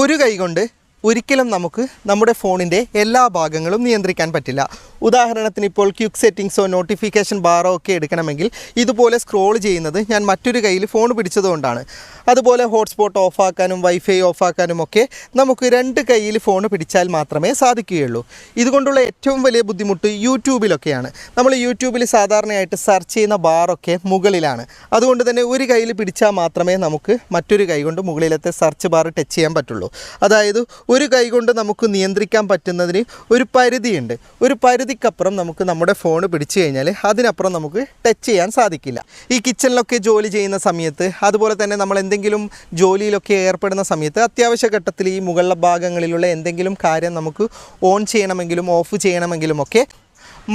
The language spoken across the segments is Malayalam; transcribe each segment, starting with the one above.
ഒരു കൈ കൊണ്ട് ഒരിക്കലും നമുക്ക് നമ്മുടെ ഫോണിന്റെ എല്ലാ ഭാഗങ്ങളും നിയന്ത്രിക്കാൻ പറ്റില്ല. ഉദാഹരണത്തിന് ഇപ്പോൾ ക്യുക്ക് സെറ്റിങ്സോ നോട്ടിഫിക്കേഷൻ ബാറോ ഒക്കെ എടുക്കണമെങ്കിൽ ഇതുപോലെ സ്ക്രോൾ ചെയ്യുന്നത് ഞാൻ മറ്റൊരു കയ്യിൽ ഫോൺ പിടിച്ചതുകൊണ്ടാണ്. അതുപോലെ ഹോട്ട്സ്പോട്ട് ഓഫാക്കാനും വൈഫൈ ഓഫാക്കാനും ഒക്കെ നമുക്ക് രണ്ട് കയ്യിൽ ഫോൺ പിടിച്ചാൽ മാത്രമേ സാധിക്കുകയുള്ളൂ. ഇതുകൊണ്ടുള്ള ഏറ്റവും വലിയ ബുദ്ധിമുട്ട് യൂട്യൂബിലൊക്കെയാണ്. നമ്മൾ യൂട്യൂബിൽ സാധാരണയായിട്ട് സെർച്ച് ചെയ്യുന്ന ബാറൊക്കെ മുകളിലാണ്. അതുകൊണ്ട് തന്നെ ഒരു കയ്യിൽ പിടിച്ചാൽ മാത്രമേ നമുക്ക് മറ്റൊരു കൈ കൊണ്ട് മുകളിലത്തെ സെർച്ച് ബാർ ടച്ച് ചെയ്യാൻ പറ്റുള്ളൂ. അതായത് ഒരു കൈ കൊണ്ട് നമുക്ക് നിയന്ത്രിക്കാൻ പറ്റുന്നതിന് ഒരു പരിധിയുണ്ട്. ഒരു പരിധിക്കപ്പുറം നമുക്ക് നമ്മുടെ ഫോൺ പിടിച്ചു കഴിഞ്ഞാൽ അതിനപ്പുറം നമുക്ക് ടച്ച് ചെയ്യാൻ സാധിക്കില്ല. ഈ കിച്ചണിലൊക്കെ ജോലി ചെയ്യുന്ന സമയത്ത് അതുപോലെ തന്നെ നമ്മൾ എന്തെങ്കിലും ജോലിയിലൊക്കെ ഏർപ്പെടുന്ന സമയത്ത് അത്യാവശ്യ ഘട്ടത്തിൽ ഈ മുകളിലെ ഭാഗങ്ങളിലുള്ള എന്തെങ്കിലും കാര്യം നമുക്ക് ഓൺ ചെയ്യണമെങ്കിലും ഓഫ് ചെയ്യണമെങ്കിലും ഒക്കെ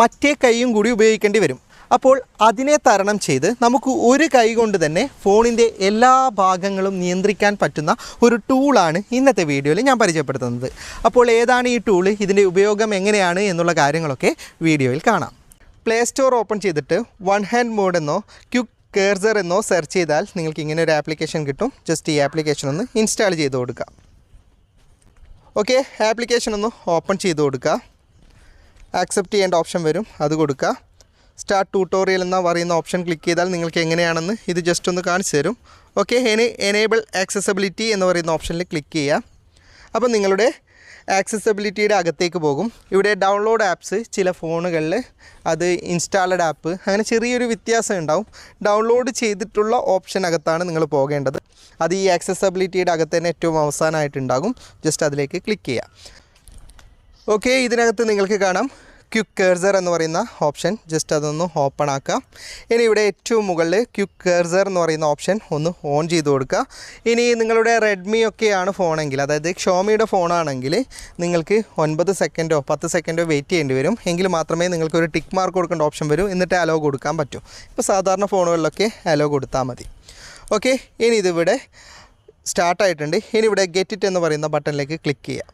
മറ്റേ കൈയും കൂടി ഉപയോഗിക്കേണ്ടി വരും. അപ്പോൾ അതിനെ തരണം ചെയ്ത് നമുക്ക് ഒരു കൈ കൊണ്ട് തന്നെ ഫോണിന്റെ എല്ലാ ഭാഗങ്ങളും നിയന്ത്രിക്കാൻ പറ്റുന്ന ഒരു ടൂളാണ് ഇന്നത്തെ വീഡിയോയിൽ ഞാൻ പരിചയപ്പെടുത്തുന്നത്. അപ്പോൾ ഏതാണ് ഈ ടൂൾ? ഇതിന്റെ ഉപയോഗം എങ്ങനെയാണ് എന്നുള്ള കാര്യങ്ങളൊക്കെ വീഡിയോയിൽ കാണാം. പ്ലേ സ്റ്റോർ ഓപ്പൺ ചെയ്തിട്ട് വൺ ഹാൻഡ് മോഡ് എന്നോ ക്യുക്ക് കേർസർ എന്നോ സെർച്ച് ചെയ്താൽ നിങ്ങൾക്ക് ഇങ്ങനെ ഒരു ആപ്ലിക്കേഷൻ കിട്ടും. ജസ്റ്റ് ഈ ആപ്ലിക്കേഷൻ ഒന്ന് ഇൻസ്റ്റാൾ ചെയ്ത് കൊടുക്കുക ഓക്കെ ആപ്ലിക്കേഷൻ ഒന്ന് ഓപ്പൺ ചെയ്ത് കൊടുക്കുക ആക്സെപ്റ്റ് ചെയ്യേണ്ട ഓപ്ഷൻ വരും. അത് കൊടുക്കുക സ്റ്റാർട്ട് ട്യൂട്ടോറിയൽ എന്ന പറയുന്ന ഓപ്ഷൻ ക്ലിക്ക് ചെയ്താൽ നിങ്ങൾക്ക് എങ്ങനെയാണെന്ന് ഇത് ജസ്റ്റ് ഒന്ന് കാണിച്ചു തരും. ഓക്കെ ഇനി എനേബിൾ ആക്സസബിലിറ്റി എന്ന് പറയുന്ന ഓപ്ഷനിൽ ക്ലിക്ക് ചെയ്യുക അപ്പോൾ നിങ്ങളുടെ ആക്സസബിലിറ്റിയുടെ അകത്തേക്ക് പോകും. ഇവിടെ ഡൗൺലോഡ് ആപ്സ് ചില ഫോണുകളിൽ അത് ഇൻസ്റ്റാൾഡ് ആപ്പ് അങ്ങനെ ചെറിയൊരു വ്യത്യാസം ഉണ്ടാവും. ഡൗൺലോഡ് ചെയ്തിട്ടുള്ള ഓപ്ഷനകത്താണ് നിങ്ങൾ പോകേണ്ടത്. അത് ഈ ആക്സസബിലിറ്റിയുടെ അകത്ത് തന്നെ ഏറ്റവും അവസാനമായിട്ടുണ്ടാകും ജസ്റ്റ് അതിലേക്ക് ക്ലിക്ക് ചെയ്യുക ഓക്കെ ഇതിനകത്ത് നിങ്ങൾക്ക് കാണാം. ക്യുക്ക് കേർസർ എന്ന് പറയുന്ന ഓപ്ഷൻ. ജസ്റ്റ് അതൊന്ന് ഓപ്പൺ ആക്കുക ഇനി ഇവിടെ ഏറ്റവും മുകളിൽ ക്യുക്ക് കേർസർ എന്ന് പറയുന്ന ഓപ്ഷൻ ഒന്ന് ഓൺ ചെയ്ത് കൊടുക്കുക. ഇനി നിങ്ങളുടെ റെഡ്മി ഒക്കെയാണ് ഫോണെങ്കിൽ അതായത് ഷോമിയുടെ ഫോണാണെങ്കിൽ നിങ്ങൾക്ക് ഒൻപത് സെക്കൻഡോ പത്ത് സെക്കൻഡോ വെയിറ്റ് ചെയ്യേണ്ടി വരും. എങ്കിൽ മാത്രമേ നിങ്ങൾക്ക് ഒരു ടിക്ക് മാർക്ക് കൊടുക്കേണ്ട ഓപ്ഷൻ വരും. എന്നിട്ട് അലോ കൊടുക്കാൻ പറ്റും. ഇപ്പോൾ സാധാരണ ഫോണുകളിലൊക്കെ അലോ കൊടുത്താൽ മതി. ഓക്കെ ഇനി ഇതിവിടെ സ്റ്റാർട്ടായിട്ടുണ്ട് ഇനി ഇവിടെ ഗെറ്റ് ഇറ്റ് എന്ന് പറയുന്ന ബട്ടണിലേക്ക് ക്ലിക്ക് ചെയ്യാം.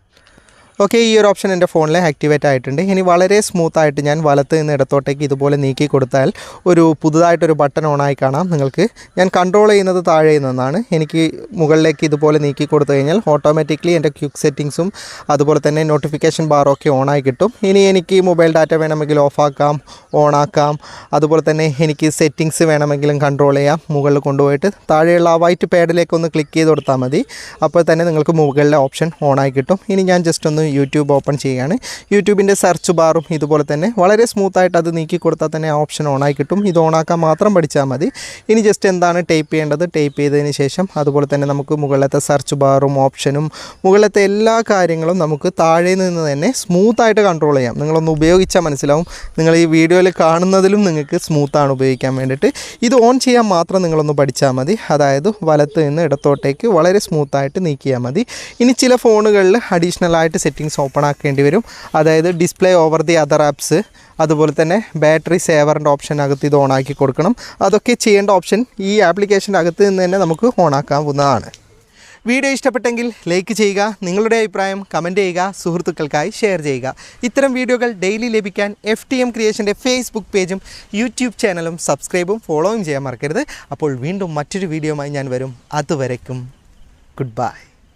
ഓക്കെ ഈ ഒരു ഓപ്ഷൻ എന്റെ ഫോണിൽ ആക്ടിവേറ്റ് ആയിട്ടുണ്ട്. ഇനി വളരെ സ്മൂത്ത് ആയിട്ട് ഞാൻ വലത്ത് നിന്ന് ഇടത്തോട്ടേക്ക് ഇതുപോലെ നീക്കി കൊടുത്താൽ ഒരു പുതുതായിട്ടൊരു ബട്ടൺ ഓണായി കാണാം നിങ്ങൾക്ക്. ഞാൻ കൺട്രോൾ ചെയ്യുന്നത് താഴെ നിന്നാണ്. എനിക്ക് മുകളിലേക്ക് ഇതുപോലെ നീക്കി കൊടുത്തു കഴിഞ്ഞാൽ ഓട്ടോമാറ്റിക്കലി എന്റെ ക്യുക്ക് സെറ്റിങ്സും അതുപോലെ തന്നെ നോട്ടിഫിക്കേഷൻ ബാറൊക്കെ ഓണായി കിട്ടും. ഇനി എനിക്ക് മൊബൈൽ ഡാറ്റ വേണമെങ്കിൽ ഓഫാക്കാം ഓണാക്കാം അതുപോലെ തന്നെ എനിക്ക് സെറ്റിങ്സ് വേണമെങ്കിലും കൺട്രോൾ ചെയ്യാം. മുകളിൽ കൊണ്ടുപോയിട്ട് താഴെയുള്ള ആ വൈറ്റ് പാഡിലേക്ക് ഒന്ന് ക്ലിക്ക് ചെയ്ത് കൊടുത്താൽ മതി. അപ്പോൾ തന്നെ നിങ്ങൾക്ക് മുകളിലെ ഓപ്ഷൻ ഓണായി കിട്ടും. ഇനി ഞാൻ ജസ്റ്റ് ഒന്ന് യൂട്യൂബ് ഓപ്പൺ ചെയ്യുകയാണ്. യൂട്യൂബിന്റെ സെർച്ച് ബാറും ഇതുപോലെ തന്നെ വളരെ സ്മൂത്തായിട്ട് അത് നീക്കി കൊടുത്താൽ തന്നെ ആ ഓപ്ഷൻ ഓണായി കിട്ടും. ഇത് ഓണാക്കാൻ മാത്രം പഠിച്ചാൽ മതി. ഇനി ജസ്റ്റ് എന്താണ് ടൈപ്പ് ചെയ്യേണ്ടത്? ടൈപ്പ് ചെയ്തതിന് ശേഷം അതുപോലെ തന്നെ നമുക്ക് മുകളിലത്തെ സെർച്ച് ബാറും ഓപ്ഷനും മുകളിലത്തെ എല്ലാ കാര്യങ്ങളും നമുക്ക് താഴെ നിന്ന് തന്നെ സ്മൂത്തായിട്ട് കൺട്രോൾ ചെയ്യാം. നിങ്ങളൊന്ന് ഉപയോഗിച്ചാൽ മനസ്സിലാവും. നിങ്ങൾ ഈ വീഡിയോയിൽ കാണുന്നതിലും നിങ്ങൾക്ക് സ്മൂത്താണ് ഉപയോഗിക്കാൻ വേണ്ടിയിട്ട്. ഇത് ഓൺ ചെയ്യാൻ മാത്രം നിങ്ങളൊന്ന് പഠിച്ചാൽ മതി. അതായത് വലത്ത് നിന്ന് ഇടത്തോട്ടേക്ക് വളരെ സ്മൂത്തായിട്ട് നീക്കിയാൽ മതി. ഇനി ചില ഫോണുകളിൽ അഡീഷണൽ ആയിട്ട് സെറ്റിങ്സ് ഓപ്പൺ ആക്കേണ്ടി വരും. അതായത് display over the other apps അതുപോലെ തന്നെ ബാറ്ററി സേവറിന്റെ ഓപ്ഷനകത്ത് ഇത് ഓണാക്കി കൊടുക്കണം. അതൊക്കെ ചെയ്യേണ്ട ഓപ്ഷൻ ഈ ആപ്ലിക്കേഷന്റെ അകത്ത് നിന്ന് തന്നെ നമുക്ക് ഓണാക്കാവുന്നതാണ് വീഡിയോ ഇഷ്ടപ്പെട്ടെങ്കിൽ ലൈക്ക് ചെയ്യുക നിങ്ങളുടെ അഭിപ്രായം കമന്റ് ചെയ്യുക സുഹൃത്തുക്കൾക്കായി ഷെയർ ചെയ്യുക. ഇത്തരം വീഡിയോകൾ ഡെയിലി ലഭിക്കാൻ എഫ് ടി എം ക്രിയേഷന്റെ ഫേസ്ബുക്ക് പേജും യൂട്യൂബ് ചാനലും സബ്സ്ക്രൈബും ഫോളോയും ചെയ്യാൻ മറക്കരുത്. അപ്പോൾ വീണ്ടും മറ്റൊരു വീഡിയോയുമായി ഞാൻ വരും. അതുവരയ്ക്കും ഗുഡ് ബൈ